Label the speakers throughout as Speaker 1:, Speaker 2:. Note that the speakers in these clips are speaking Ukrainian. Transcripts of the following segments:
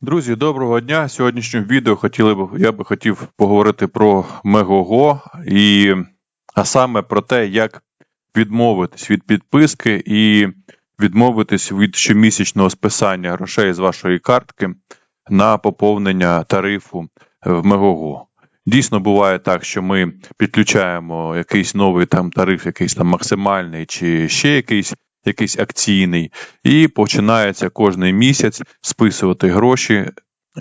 Speaker 1: Друзі, доброго дня. В сьогоднішньому відео хотіли б, я би хотів поговорити про Мегого, і, а саме про те, як відмовитись від підписки і відмовитись від щомісячного списання грошей з вашої картки на поповнення тарифу в Мегого. Дійсно буває так, що ми підключаємо якийсь новий там тариф, якийсь там максимальний чи ще якийсь, якийсь акційний, і починається кожний місяць списувати гроші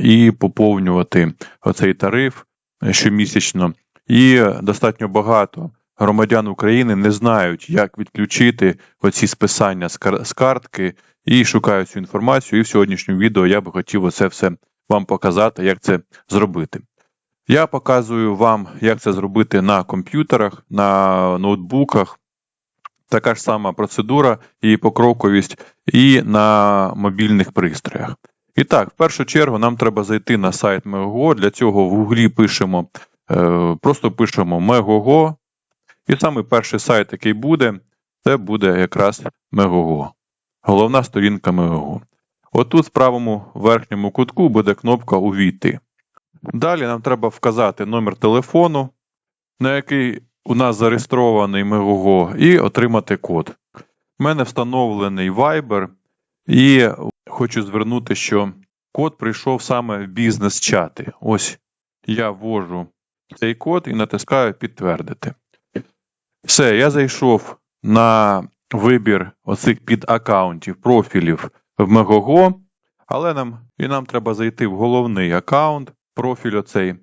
Speaker 1: і поповнювати оцей тариф щомісячно. І достатньо багато громадян України не знають, як відключити оці списання з картки і шукають цю інформацію. І в сьогоднішньому відео я би хотів оце все вам показати, як це зробити. Я показую вам, як це зробити на комп'ютерах, на ноутбуках. Така ж сама процедура і покроковість, і на мобільних пристроях. І так, в першу чергу нам треба зайти на сайт Megogo. Для цього в гуглі пишемо, е, просто пишемо Megogo. І саме перший сайт, який буде, це буде якраз Megogo. Головна сторінка Megogo. Отут в правому верхньому кутку буде кнопка Увійти. Далі нам треба вказати номер телефону, на який у нас зареєстрований Megogo, і отримати код. У мене встановлений Viber, і хочу звернути, що код прийшов саме в бізнес-чати. Ось я ввожу цей код і натискаю підтвердити. Все, я зайшов на вибір оцих підаккаунтів, профілів в Megogo, але нам і нам треба зайти в головний аккаунт, профіль оцей.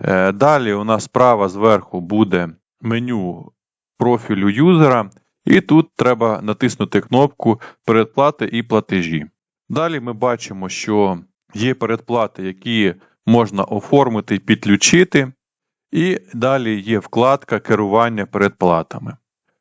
Speaker 1: Е, Далі у нас справа зверху буде меню профілю юзера, і тут треба натиснути кнопку передплати і платежі. Далі ми бачимо, що є передплати, які можна оформити і підключити, і далі є вкладка керування передплатами.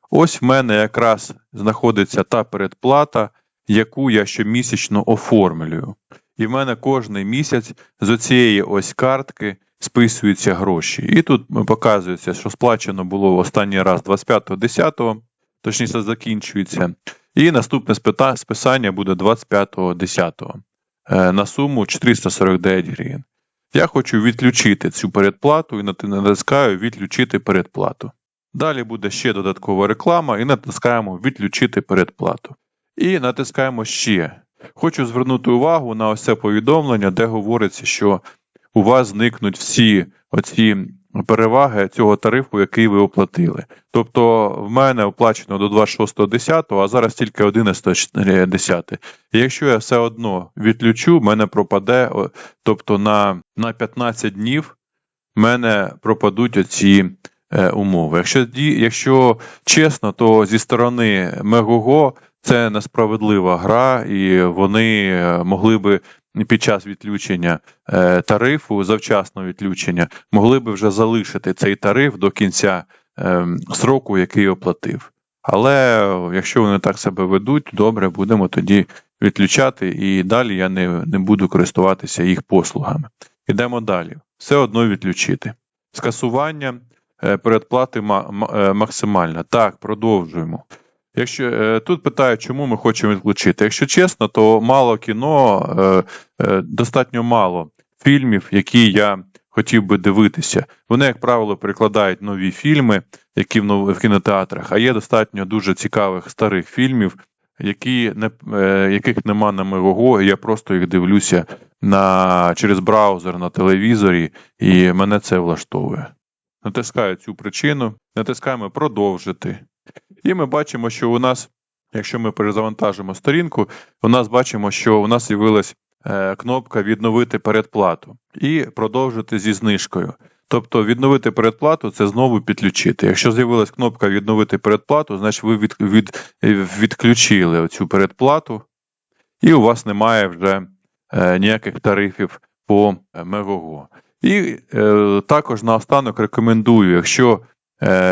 Speaker 1: Ось в мене якраз знаходиться та передплата, яку я щомісячно оформлюю. І в мене кожний місяць з цієї ось картки списуються гроші. І тут показується, що сплачено було останній раз 25.10, точніше закінчується. І наступне списання буде 25.10 е, на суму 449 гривень. Я хочу відключити цю передплату і натискаю відключити передплату. Далі буде ще додаткова реклама, і натискаємо відключити передплату. І натискаємо ще. Хочу звернути увагу на ось це повідомлення, де говориться, що у вас зникнуть всі оці переваги цього тарифу, який ви оплатили. Тобто в мене оплачено до 26.10, а зараз тільки 11.10. І якщо я все одно відключу, в мене пропаде, тобто на, на 15 днів мене пропадуть оці е, умови. Якщо, якщо чесно, то зі сторони Мегого це несправедлива гра, і вони е, могли би під час відключення е, тарифу, завчасного відключення, могли би вже залишити цей тариф до кінця е, сроку, який оплатив. Але якщо вони так себе ведуть, добре, будемо тоді відключати, і далі я не, не буду користуватися їх послугами. Ідемо далі. Все одно відключити. Скасування е, передплати ма- ма- е, максимальна. Так, продовжуємо. Якщо е, тут питають, чому ми хочемо відключити. Якщо чесно, то мало кіно, е, е, достатньо мало фільмів, які я хотів би дивитися. Вони, як правило, перекладають нові фільми, які в, кінотеатрах, а є достатньо дуже цікавих старих фільмів, які яких нема на Мегого, і я просто їх дивлюся на, через браузер на телевізорі, і мене це влаштовує. Натискаю цю причину, натискаємо продовжити. І ми бачимо, що у нас, якщо ми перезавантажимо сторінку, у нас бачимо, що у нас з'явилась е, кнопка відновити передплату і продовжити зі знижкою. Тобто відновити передплату це знову підключити. Якщо з'явилась кнопка відновити передплату, значить ви від, від, відключили оцю передплату, і у вас немає вже е, ніяких тарифів по е, Мегого. І е, також наостанок рекомендую, якщо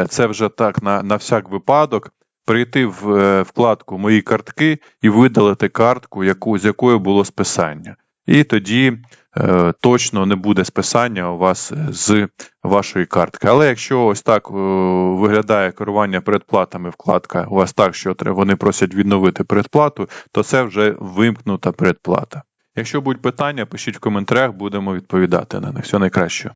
Speaker 1: це вже так на, на всяк випадок, прийти в е, вкладку Мої картки і видалити картку, яку, з якою було списання. І тоді е, точно не буде списання у вас з вашої картки. Але якщо ось так е, виглядає керування передплатами вкладка, у вас так, що вони просять відновити передплату, то це вже вимкнута передплата. Якщо будуть питання, пишіть в коментарях, будемо відповідати на них. Все найкраще.